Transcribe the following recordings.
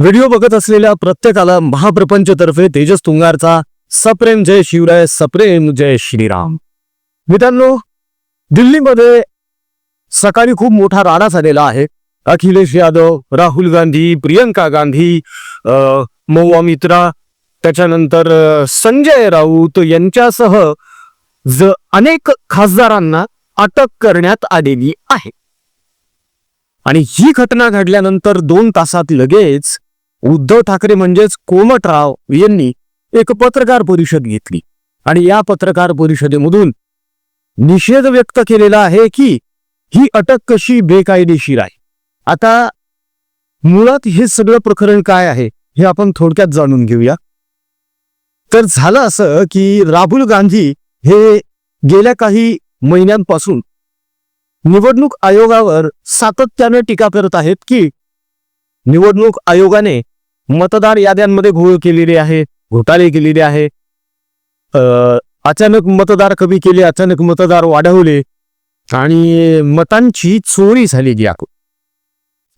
Video बघत असलेल्या प्रत्येकाला महाप्रपंचतर्फे तेजस तुंगारचा सप्रेम जय शिवराय सप्रेम जय श्रीराम. मित्रांनो दिल्लीमध्ये सकाळी खूप मोठा राडा झालेला आहे. अखिलेश यादव राहुल गांधी प्रियंका गांधी मौवा मित्रा त्याच्यानंतर संजय राऊत यांच्यासह ज अनेक खासदारांना अटक करण्यात आलेली आहे. आणि ही घटना घडल्यानंतर दोन तासात लगेच उद्धव ठाकरे म्हणजेच कोमटराव यांनी एक पत्रकार परिषद घेतली. आणि या पत्रकार परिषदेमधून निषेध व्यक्त केलेला आहे की ही अटक कशी बेकायदेशीर आहे. आता मुळात हे सगळं प्रकरण काय आहे हे आपण थोडक्यात जाणून घेऊया. तर झालं असं की राहुल गांधी हे गेल्या काही महिन्यांपासून निवडणूक आयोगावर सातत्याने टीका करत आहेत की निवडणूक आयोगाने मतदार याद्यांमध्ये घोळ केलेली आहे घोटाळे केलेले आहे. अचानक मतदार कमी केले अचानक मतदार वाढवले आणि मतांची चोरी झालेली आहे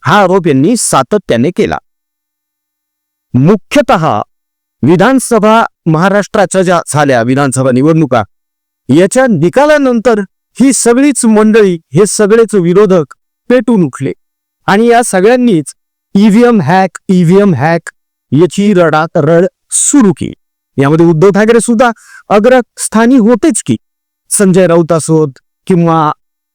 हा आरोप यांनी सातत्याने केला. मुख्यतः विधानसभा महाराष्ट्राच्या ज्या झाल्या विधानसभा निवडणुका याच्या निकालानंतर ही सगळीच मंडळी हे सगळेच विरोधक पेटून उठले. आणि या सगळ्यांनीच ईव्हीएम हॅक ईव्हीएम हॅक याची रडात रड सुरू केली यामध्ये उद्धव ठाकरे सुद्धा अग्रस्थानी होतेच की. संजय राऊत असोत किंवा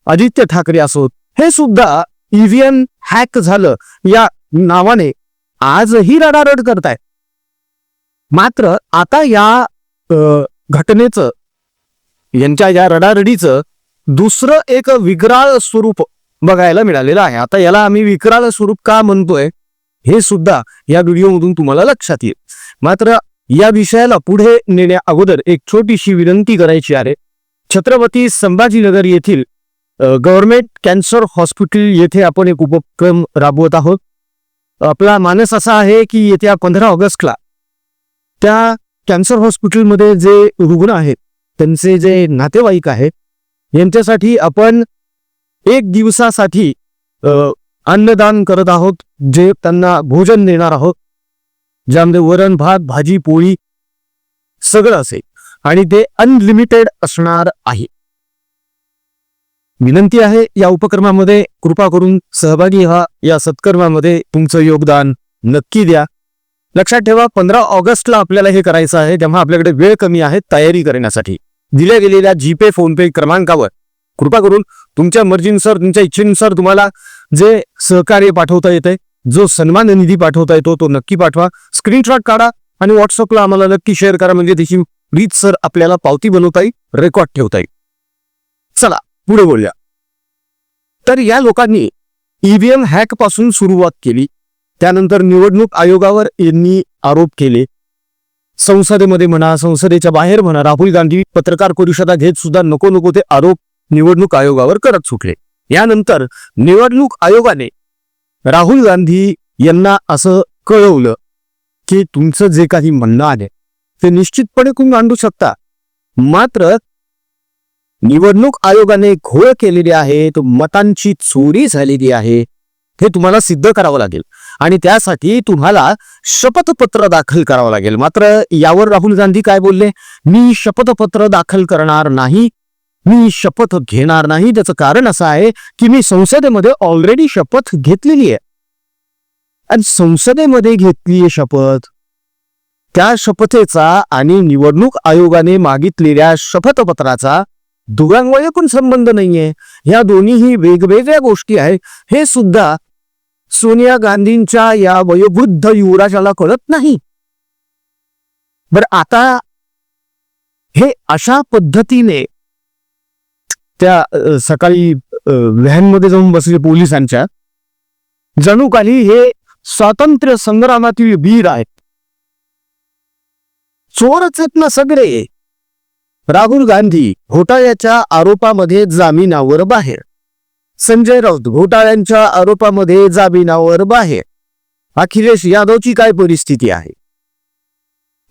आदित्य ठाकरे असोत हे सुद्धा ईव्हीएम हॅक झालं या नावाने आजही रडारड करतायत. मात्र आता या घटनेचं यांच्या या रडारडीचं दुसरं एक विग्राळ स्वरूप बघायला मिळालेलं आहे. आता याला आम्ही विकराळ स्वरूप का म्हणतोय हे सुद्धा या व्हिडिओमधून तुम्हाला लक्षात येईल. मात्र या विषयाला पुढे नेण्या अगोदर एक छोटीशी विनंती करायची आहे. छत्रपती संभाजीनगर येथील गव्हर्नमेंट कॅन्सर हॉस्पिटल येथे आपण एक उपक्रम राबवत आहोत. आपला मानस असा आहे की येत्या पंधरा ऑगस्टला त्या कॅन्सर हॉस्पिटलमध्ये जे रुग्ण आहेत त्यांचे जे नातेवाईक आहेत यांच्यासाठी आपण एक दिवसासाठी अन्नदान करत आहोत जे त्यांना भोजन देणार आहोत. ज्यामध्ये वरण भात भाजी पोळी सगळं असेल. आणि ते अनलिमिटेड असणार आहे. विनंती आहे या उपक्रमामध्ये कृपा करून सहभागी व्हा. या सत्कर्मामध्ये तुमचं योगदान नक्की द्या. लक्षात ठेवा पंधरा ऑगस्टला आपल्याला हे करायचं आहे तेव्हा आपल्याकडे वेळ कमी आहे तयारी करण्यासाठी. दिल्या गेलेल्या जीपे फोनपे क्रमांकावर. कृपा करून तुमच्या मर्जीनुसार तुमच्या इच्छेनुसार तुम्हाला जे सहकार्य पाठवता येते जो सन्मान निधी पाठवता येतो तो नक्की पाठवा. स्क्रीनशॉट काढा आणि व्हॉट्सअपला आम्हाला नक्की शेअर करा. म्हणजे त्याची रीत सर आपल्याला पावती बनवता येईल रेकॉर्ड ठेवता येईल. चला पुढे बोलूया. तर या लोकांनी ईव्हीएम हॅकपासून सुरुवात केली. त्यानंतर निवडणूक आयोगावर यांनी आरोप केले. संसदेमध्ये म्हणा संसदेच्या बाहेर म्हणा राहुल गांधी पत्रकार परिषदा घेत सुद्धा नको नको ते आरोप निवडणूक आयोगावर करत सुटले. यानंतर निवडणूक आयोगाने राहुल गांधी यांना असं कळवलं की तुमचं जे काही म्हणणं आहे ते निश्चितपणे तुम्ही मांडू शकता. मात्र निवडणूक आयोगाने घोळ केलेली आहे तो मतांची चोरी झालेली आहे हे तुम्हाला सिद्ध करावं लागेल. आणि त्यासाठी तुम्हाला शपथपत्र दाखल करावं लागेल. मात्र यावर राहुल गांधी काय बोलले? मी शपथपत्र दाखल करणार नाही मी शपथ घेणार नाही. त्याचं कारण असं आहे की मी संसदेमध्ये ऑलरेडी शपथ घेतलेली आहे. आणि संसदेमध्ये घेतली आहे शपथ. त्या शपथेचा आणि निवडणूक आयोगाने मागितलेल्या शपथपत्राचा दुरांगवयकून संबंध नाहीये. ह्या दोन्हीही वेगवेगळ्या गोष्टी आहेत. हे सुद्धा सोनिया गांधींच्या या वयोवृद्ध युवराजाला कळत नाही. बर आता हे अशा पद्धतीने त्या सकाळी व्हॅनमध्ये जाऊन बसले पोलिसांच्या. जणू काही हे स्वातंत्र्य संग्रामातील वीर आहेत. चोरच आहेत ना सगळे. राहुल गांधी घोटाळ्याच्या आरोपामध्ये जामिनावर बाहेर. संजय राऊत घोटाळ्यांच्या आरोपामध्ये जामिनावर बाहेर. अखिलेश यादवची काय परिस्थिती आहे?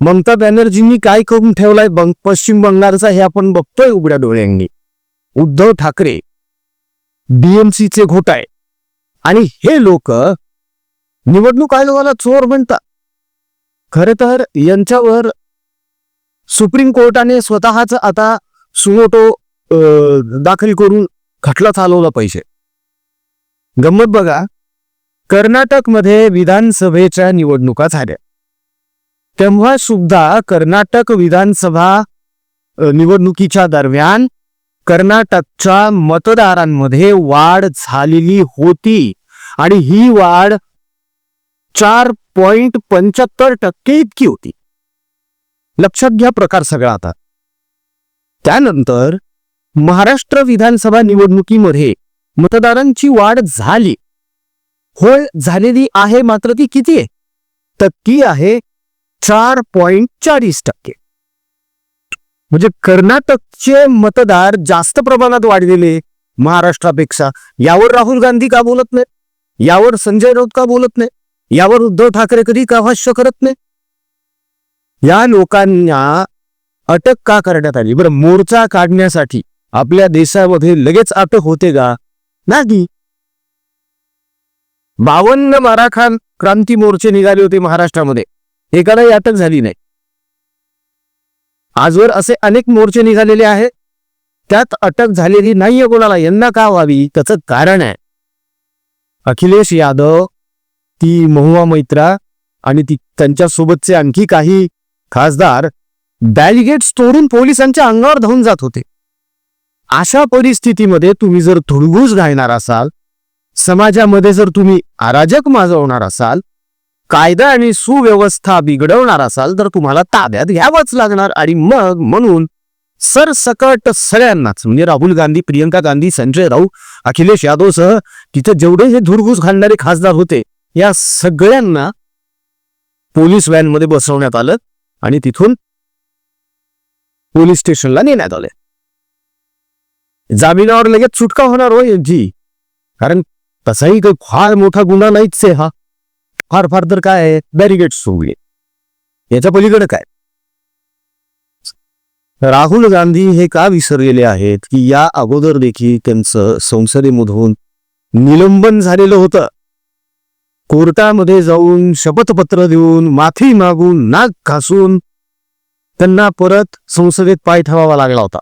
ममता बॅनर्जींनी काय करून ठेवलाय बंग पश्चिम बंगालचा हे आपण बघतोय उघड्या डोळ्यांनी. उद्धव ठाकरे डीएमसीचे घोटाळे आणि हे लोक निवडणूक आयोगाला चोर म्हणतात. खर तर यांच्यावर सुप्रीम कोर्टाने स्वतःच आता सुमोटो दाखल करून खटला चालवला पाहिजे. गंमत बघा कर्नाटकमध्ये विधानसभेच्या निवडणुका झाल्या. तेव्हा सुद्धा कर्नाटक विधानसभा निवडणुकीच्या दरम्यान कर्नाटकच्या मतदारांमध्ये वाढ झालेली होती आणि ही वाढ चार पॉइंट पंच्याहत्तर टक्के इतकी होती. लक्षात घ्या प्रकार सगळा आता. त्यानंतर महाराष्ट्र विधानसभा निवडणुकीमध्ये मतदारांची वाढ झाली. होय झालेली आहे मात्र ती किती आहे? तर ती आहे चार पॉइंट चाळीस टक्के. म्हणजे कर्नाटकचे मतदार जास्त प्रमाणात वाढलेले महाराष्ट्रापेक्षा. यावर राहुल गांधी का बोलत नाही यावर संजय राऊत का बोलत नाही यावर उद्धव ठाकरे कधी का भाष्य करत नाही या लोकांना अटक का करण्यात आली? बरं मोर्चा काढण्यासाठी आपल्या देशामध्ये लगेच अटक होते का? नाही. बावन्न मराठा क्रांती मोर्चे निघाले होते महाराष्ट्रामध्ये. एकालाही अटक झाली नाही. आजवर असे अनेक मोर्चे निघालेले आहेत. त्यात अटक झालेली नाहीये कोणाला. यांना का व्हावी? त्याचं कारण आहे. अखिलेश यादव ती महुआ मैत्रा आणि ती त्यांच्या सोबतचे आणखी काही खासदार बॅरिगेट्स तोडून पोलिसांच्या अंगावर धावून जात होते. अशा परिस्थितीमध्ये तुम्ही जर धुडगूस घालणार असाल समाजामध्ये जर तुम्ही अराजक माजवणार असाल कायदा आणि सुव्यवस्था बिघडवणार असाल तर तुम्हाला ताब्यात घ्यावंच लागणार. आणि मग म्हणून सरसकट सगळ्यांनाच म्हणजे राहुल गांधी प्रियंका गांधी संजय राऊत अखिलेश यादव सह तिथे जेवढे हे धुरघूस घालणारे खासदार होते या सगळ्यांना पोलीस व्हॅनमध्ये बसवण्यात आलं आणि तिथून पोलीस स्टेशनला नेण्यात आले. जामिनावर लगेच सुटका होणार हो जी. कारण तसाही काही फार मोठा गुन्हा नाहीच आहे हा. फार फार तर काय आहे? बॅरिगेट सोडले याच्या पलीकडे काय? राहुल गांधी हे का विसरलेले आहेत? की या अगोदर देखील त्यांचं संसदेमधून निलंबन झालेलं होतं? कोर्टामध्ये जाऊन शपथपत्र देऊन माफी मागून नाक घासून त्यांना परत संसदेत पाय ठेवावा लागला होता.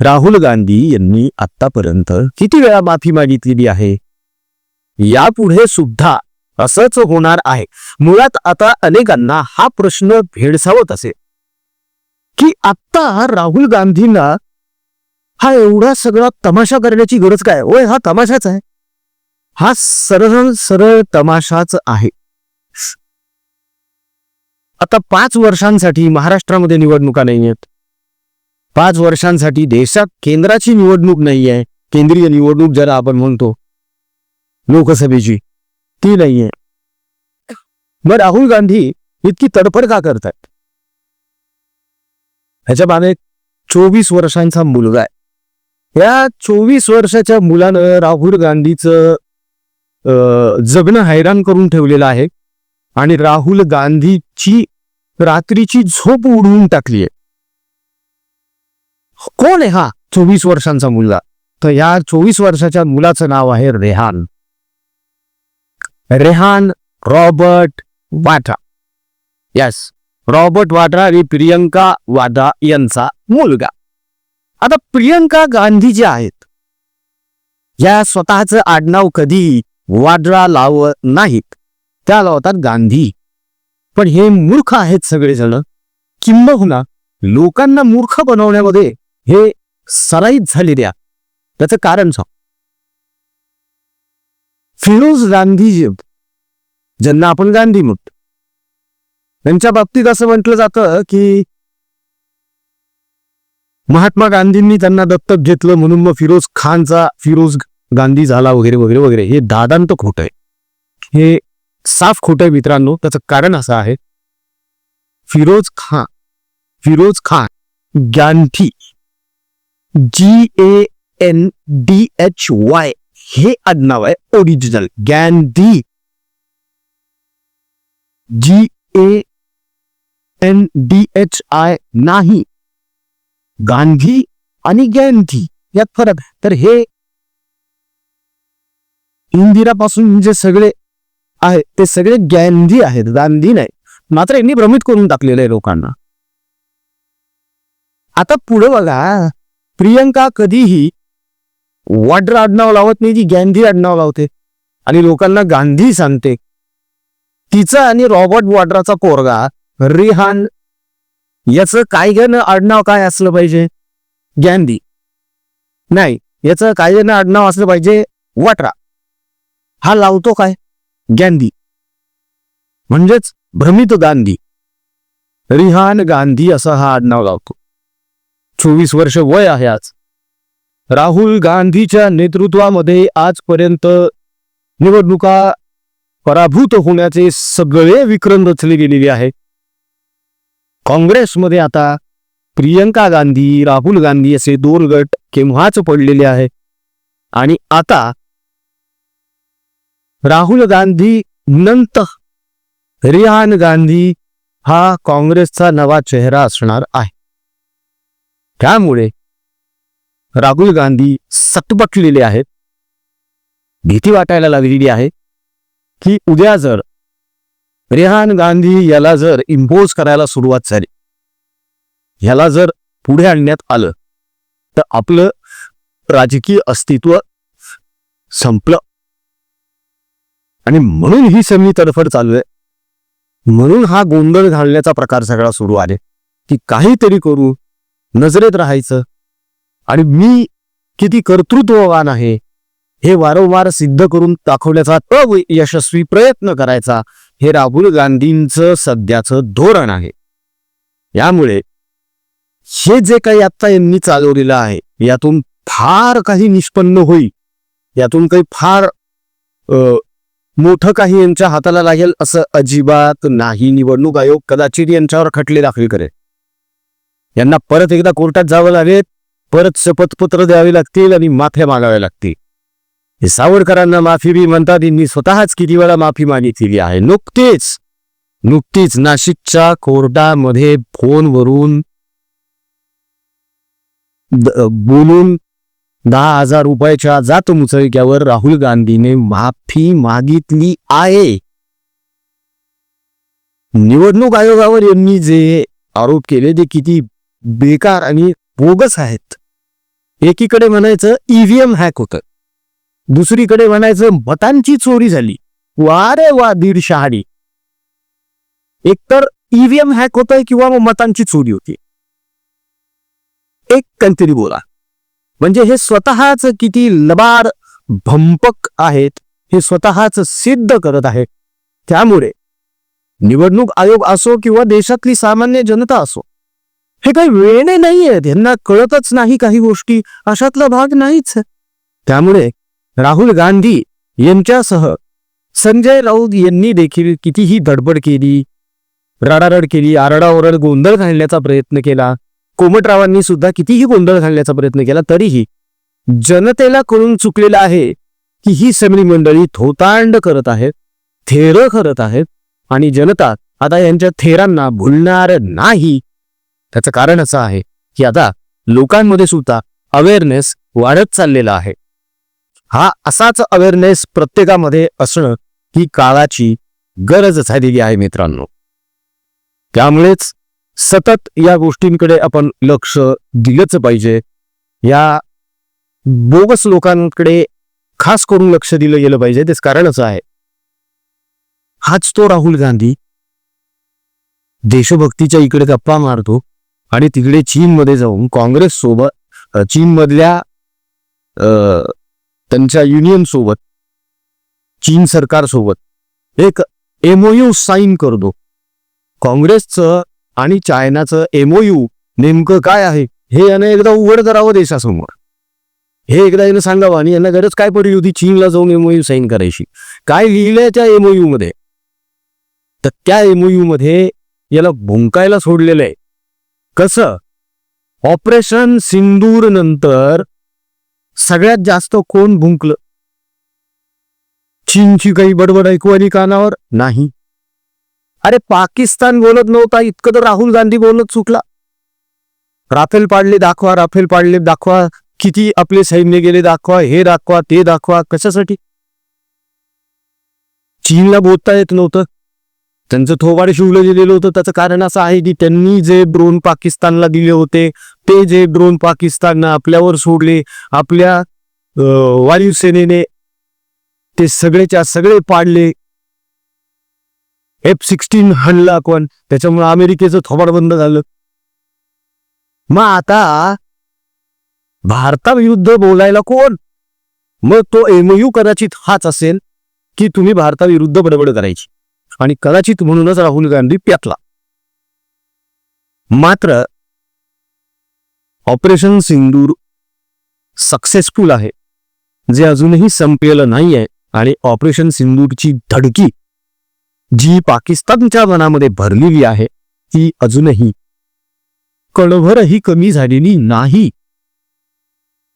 राहुल गांधी यांनी आतापर्यंत किती वेळा माफी मागितलेली आहे? यापुढे सुद्धा असंच होणार आहे. मुळात आता अनेकांना हा प्रश्न भेडसावत असेल की आता राहुल गांधींना हा एवढा सगळा तमाशा करण्याची गरज काय? होय हा तमाशाच आहे. हा सरळ सरळ तमाशाच आहे. आता पाच वर्षांसाठी महाराष्ट्रामध्ये निवडणुका नाही आहेत पाच वर्षांसाठी देशात केंद्राची निवडणूक नाही आहे केंद्रीय निवडणूक ज्याला आपण म्हणतो. लोकसभेची. ती नाहीये. मग राहुल गांधी इतकी तडफड का करतात ह्याच्या मागे चोवीस वर्षांचा मुलगा आहे. या चोवीस वर्षाच्या मुलानं राहुल गांधीचं जगणं हैराण करून ठेवलेलं आहे आणि राहुल गांधीची रात्रीची झोप उडवून टाकली आहे. कोण आहे हा चोवीस वर्षांचा मुलगा? तर या चोवीस वर्षाच्या मुलाचं नाव आहे Rehan. Rehan Robert Vadra yes Robert Vadra आणि प्रियंका वाड्रा यांचा मुलगा. आता प्रियंका गांधी ज्या आहेत. या स्वतःचं आडनाव कधी वाड्रा लावत नाहीत. त्या लावतात गांधी. पण हे मूर्ख आहेत सगळेजण. किंबहुना लोकांना मूर्ख बनवण्यामध्ये हे सराईत झालेल्या. त्याचं कारण सांग. फिरोज गांधीजी ज्यांना आपण गांधी म्हणतो. त्यांच्या बाबतीत असं म्हटलं जातं की महात्मा गांधींनी त्यांना दत्तक घेतलं म्हणून मग फिरोज खानचा फिरोज गांधी झाला वगैरे वगैरे वगैरे. हे दादांत खोटं आहे. हे साफ खोट आहे मित्रांनो. त्याचं कारण असं आहे Feroze Khan Feroze Khan Gandhi G A N D H Y हे आडनाव आहे original Gandhi G A N D H I नाही. गांधी आणि गांधी यात फरक आहे. तर हे इंदिरापासून जे सगळे आहे ते सगळे गांधी आहेत. गांधी नाही. मात्र यांनी भ्रमित करून टाकलेलं आहे लोकांना. आता पुढे बघा प्रियंका कधीही वाड्रा आडनाव लावत नाही ती गांधी आडनाव लावते. आणि लोकांना गांधी सांगते. तिचा आणि रॉबर्ट वाड्राचा पोरगा रिहान याचं काय घेणं आडनाव काय असलं पाहिजे? गांधी. नाही याचं काय घेणं आडनाव असलं पाहिजे? वाट्रा हा लावतो काय? गांधी. म्हणजेच भ्रमित गांधी. रिहान गांधी असं हा आडनाव लावतो. चोवीस वर्ष वय आहे आज. राहुल गांधीच्या नेतृत्वामध्ये आजपर्यंत निवडणुका पराभूत होण्याचे सगळे विक्रम रचले गेलेले आहे काँग्रेसमध्ये आता प्रियंका गांधी राहुल गांधी असे दोन गट केव्हाच पडलेले आहे आणि आता राहुल गांधी नंतर रिहान गांधी हा काँग्रेसचा नवा चेहरा असणार आहे. त्यामुळे राहुल गांधी सटपटलेले आहेत. भीती वाटायला लागलेली आहे की उद्या जर रेहान गांधी याला जर इम्पोज करायला सुरुवात झाली ह्याला जर पुढे आणण्यात आलं तर आपलं राजकीय अस्तित्व संपलं. आणि म्हणून ही सगळी तडफड चालू आहे. म्हणून हा गोंधळ घालण्याचा प्रकार सगळा सुरू आहे की काहीतरी करू नजरेत राहायचं आणि मी किती कर्तृत्ववान आहे हे वारंवार सिद्ध करून दाखवण्याचा अयशस्वी प्रयत्न करायचा हे राहुल गांधींचं सध्याचं धोरण आहे. यामुळे हे जे काही आत्ता यांनी चालवलेलं आहे यातून फार काही निष्पन्न होईल यातून काही फार मोठं काही यांच्या हाताला लागेल असं अजिबात नाही. निवडणूक आयोग कदाचित यांच्यावर खटले दाखल करेल. यांना परत एकदा कोर्टात जावं लागेल. परत शपथपत्र द्यावे लागतील आणि माफ्या मागाव्या लागतील. हे सावरकरांना माफी बी म्हणतात यांनी स्वतःच किती वेळा माफी मागितलेली आहे? नुकतीच नुकतीच नाशिकच्या कोर्टामध्ये फोनवरून बोलून दहा हजार रुपयाच्या जात मुचळक्यावर राहुल गांधीने माफी मागितली आहे. निवडणूक आयोगावर यांनी जे आरोप केले ते किती बेकार आणि बोगस आहेत. एकीकडे म्हणायचं ईव्हीएम हॅक होतं. दुसरीकडे म्हणायचं मतांची चोरी झाली. वा रे वा दीड शहाडी एकतर ईव्हीएम हॅक होतंय किंवा मग मतांची चोरी होती. एक कंत्री बोला. म्हणजे हे स्वतःच किती लबाड भंपक आहेत हे स्वतःच सिद्ध करत आहे. त्यामुळे निवडणूक आयोग असो किंवा देशातली सामान्य जनता असो हे काही वेळणे नाहीये. त्यांना कळतच नाही काही गोष्टी. अशातला भाग नाहीच. त्यामुळे राहुल गांधी यांच्यासह संजय राऊत यांनी देखील कितीही दडबड केली रडारड केली आरडाओरड गोंधळ घालण्याचा प्रयत्न केला कोमटरावांनी सुद्धा कितीही गोंधळ घालण्याचा प्रयत्न केला तरीही जनतेला कळून चुकलेलं आहे की ही सगळी मंडळी थोतांड करत आहेत थेर करत आहेत आणि जनता आता यांच्या थेरांना भुलणार नाही. त्याचं कारण असं आहे की आता लोकांमध्ये सुद्धा अवेअरनेस वाढत चाललेला आहे. हा असाच अवेअरनेस प्रत्येकामध्ये असणं ही काळाची गरज झालेली आहे मित्रांनो. त्यामुळेच सतत या गोष्टींकडे आपण लक्ष दिलंच पाहिजे. या बोगस लोकांकडे खास करून लक्ष दिलं गेलं पाहिजे तेच कारण असं आहे. हाच तो राहुल गांधी. देशभक्तीच्या इकडे गप्पा मारतो. आणि तिकडे चीनमध्ये जाऊन काँग्रेस सोबत चीनमधल्या त्यांच्या युनियन सोबत चीन सरकार सोबत एक एमओयू साईन करतो. काँग्रेसचं आणि चायनाचं एमओयू नेमकं काय आहे हे यानं एकदा उघड करावं देशासमोर. हे एकदा यानं सांगावं आणि यांना गरज काय पडली होती चीनला जाऊन एमओयू साईन करायची. काय लिहिलंय त्या एमओयू मध्ये? तर त्या एमओयू मध्ये याला भुंकायला सोडलेलं आहे. कसं? ऑपरेशन सिंदूर नंतर सगळ्यात जास्त कोण भुंकलं? चीनची काही बडबड ऐकू आली कानावर? नाही. अरे पाकिस्तान बोलत नव्हता इतकं तर राहुल गांधी बोलत चुकला. राफेल पाडले दाखवा राफेल पाडले दाखवा किती आपले सैन्य गेले दाखवा हे दाखवा ते दाखवा कशासाठी? चीनला बोलता येत नव्हतं. त्यांचं थोबाड शिवलं गेलेलं होतं. त्याचं कारण असं आहे की त्यांनी जे ड्रोन पाकिस्तानला दिले होते ते जे ड्रोन पाकिस्ताननं आपल्यावर सोडले आपल्या वायुसेनेने ते सगळेच्या सगळे पाडले. एफ सिक्स्टीन हणला कोण त्याच्यामुळे अमेरिकेचं थोबाड बंद झालं. मग आता भारताविरुद्ध बोलायला कोण? मग तो एमयू कदाचित हाच असेल की तुम्ही भारताविरुद्ध बडबड करायची. आणि कदाचित म्हणूनच राहुल गांधी प्यातला. मात्र ऑपरेशन सिंदूर सक्सेसफुल आहे जे अजूनही संपलेलं नाहीये आणि ऑपरेशन सिंदूरची धडकी जी पाकिस्तानच्या मनामध्ये भरलेली आहे ती अजूनही कणभरही कमी झालेली नाही.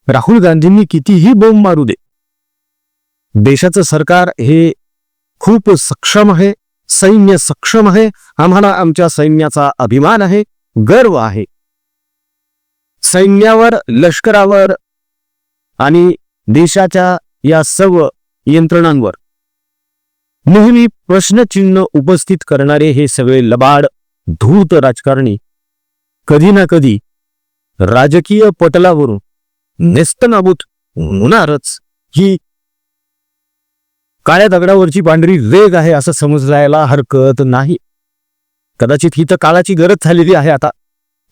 राहुल गांधींनी कितीही बोंब मारू दे देशाचं सरकार हे खूप सक्षम आहे सैन्य सक्षम आहे. आम्हाला आमच्या सैन्याचा अभिमान आहे. गर्व आहे. सैन्यावर लष्करावर आणि देशाच्या या सर्व यंत्रणांवर नेहमी प्रश्नचिन्ह उपस्थित करणारे हे सगळे लबाड धूर्त राजकारणी कधी ना कधी राजकीय पटलावरून नेस्तनाबूत होणारच ही काळ्या दगडावरची पांढरी रेग आहे असं समजायला हरकत नाही. कदाचित ही तर काळाची गरज झालेली आहे आता.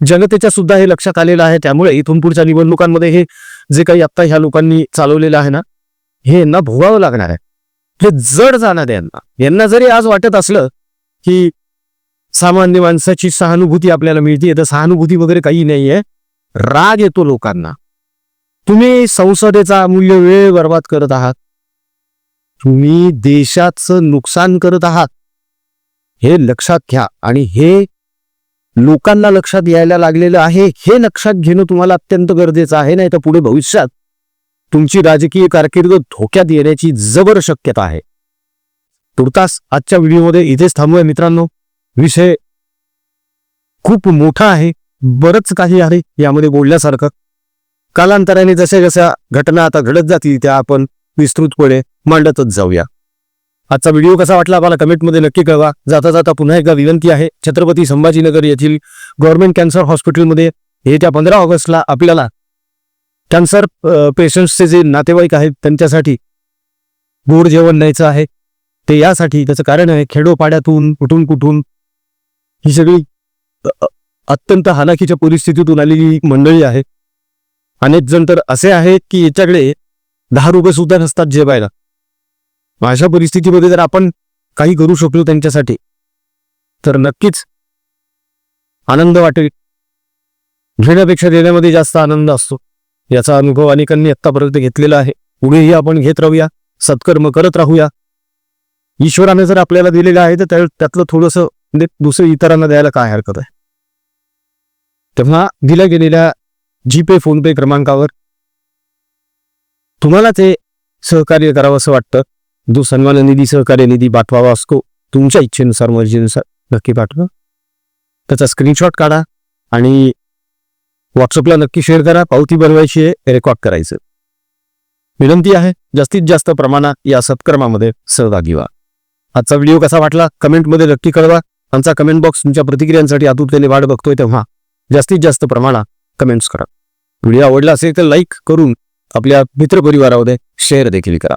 जनतेच्या सुद्धा हे लक्षात आलेलं आहे त्यामुळे इथून पुढच्या निवडणुकांमध्ये हे जे काही आत्ता ह्या लोकांनी चालवलेलं आहे ना हे यांना भोगावं लागणार आहे. हे जड जाणार आहे यांना. यांना जरी आज वाटत असलं की सामान्य माणसाची सहानुभूती आपल्याला मिळते तर सहानुभूती वगैरे काही नाहीये. राग येतो लोकांना. तुम्ही संसदेचा अमूल्य वेळ बर्बाद करत आहात. तुम्ही देशाचं नुकसान करत आहात हे लक्षात घ्या. आणि हे लोकांना लक्षात यायला लागलेलं आहे हे लक्षात घेणं तुम्हाला अत्यंत गरजेचं आहे नाही तर पुढे भविष्यात तुमची राजकीय कारकीर्द धोक्यात येण्याची जबर शक्यता आहे. तुर्तास आजच्या व्हिडिओमध्ये इथेच थांबूया मित्रांनो. विषय खूप मोठा आहे बरंच काही आहे यामध्ये बोलण्यासारखं कालांतराने जशा जशा घटना आता घडत जातील त्या आपण विस्तृतपणे मांडतच जाऊया. आजचा व्हिडिओ कसा वाटला आम्हाला कमेंटमध्ये नक्की कळवा. जाता जाता पुन्हा एकदा विनंती आहे छत्रपती संभाजीनगर येथील गव्हर्नमेंट कॅन्सर हॉस्पिटलमध्ये येत्या पंधरा ऑगस्टला आपल्याला कॅन्सर पेशंट्सचे जे नातेवाईक आहेत त्यांच्यासाठी गोड जेवण द्यायचं आहे. ते यासाठी त्याचं कारण आहे खेडोपाड्यातून कुठून कुठून ही सगळी अत्यंत हालाखीच्या परिस्थितीतून आलेली मंडळी आहे. अनेक जण तर असे आहेत की याच्याकडे दहा रुपये सुद्धा नसतात जेवायला. अशा परिस्थितीमध्ये जर आपण काही करू शकलो त्यांच्यासाठी तर नक्कीच आनंद वाटेल. घेण्यापेक्षा देण्यामध्ये जास्त आनंद असतो. याचा अनुभव अनेकांनी आत्तापर्यंत घेतलेला आहे. पुढेही आपण घेत राहूया सत्कर्म करत राहूया. ईश्वराने जर आपल्याला दिलेलं आहे तर त्या- त्यातलं थोडंसं म्हणजे दुसरं इतरांना द्यायला काय हरकत आहे? तेव्हा दिल्या गेलेल्या जीपे फोनपे क्रमांकावर तुम्हाला ते सहकार्य करावं असं वाटतं. जो सन्मान निधी सहकार्य निधी पाठवावा असतो तुमच्या इच्छेनुसार मर्जीनुसार नक्की पाठवा. त्याचा स्क्रीनशॉट काढा आणि व्हॉट्सअपला नक्की शेअर करा. पावती बनवायची आहे रेकॉर्ड करायचं. विनंती आहे जास्तीत जास्त प्रमाणात या सत्कर्मामध्ये सहभागी व्हा. आजचा व्हिडिओ कसा वाटला कमेंटमध्ये नक्की कळवा. आमचा कमेंट बॉक्स तुमच्या प्रतिक्रियांसाठी आतुरतेने वाट बघतोय तेव्हा जास्तीत जास्त प्रमाणात कमेंट्स करा. व्हिडिओ आवडला असेल तर लाईक करून आपल्या मित्रपरिवारामध्ये शेअर देखील करा.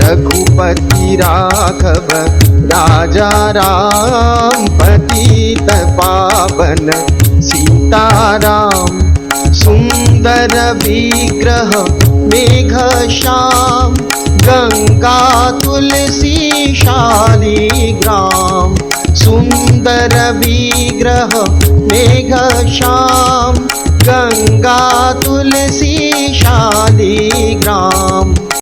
रघुपति राघव राजा राम पतित पावन सीताराम सुन्दर विग्रह मेघ श्याम गङ्गा तुलसी शालिग्राम सुन्दर विग्रह मेघ श्याम गङ्गा तुलसी शालिग्राम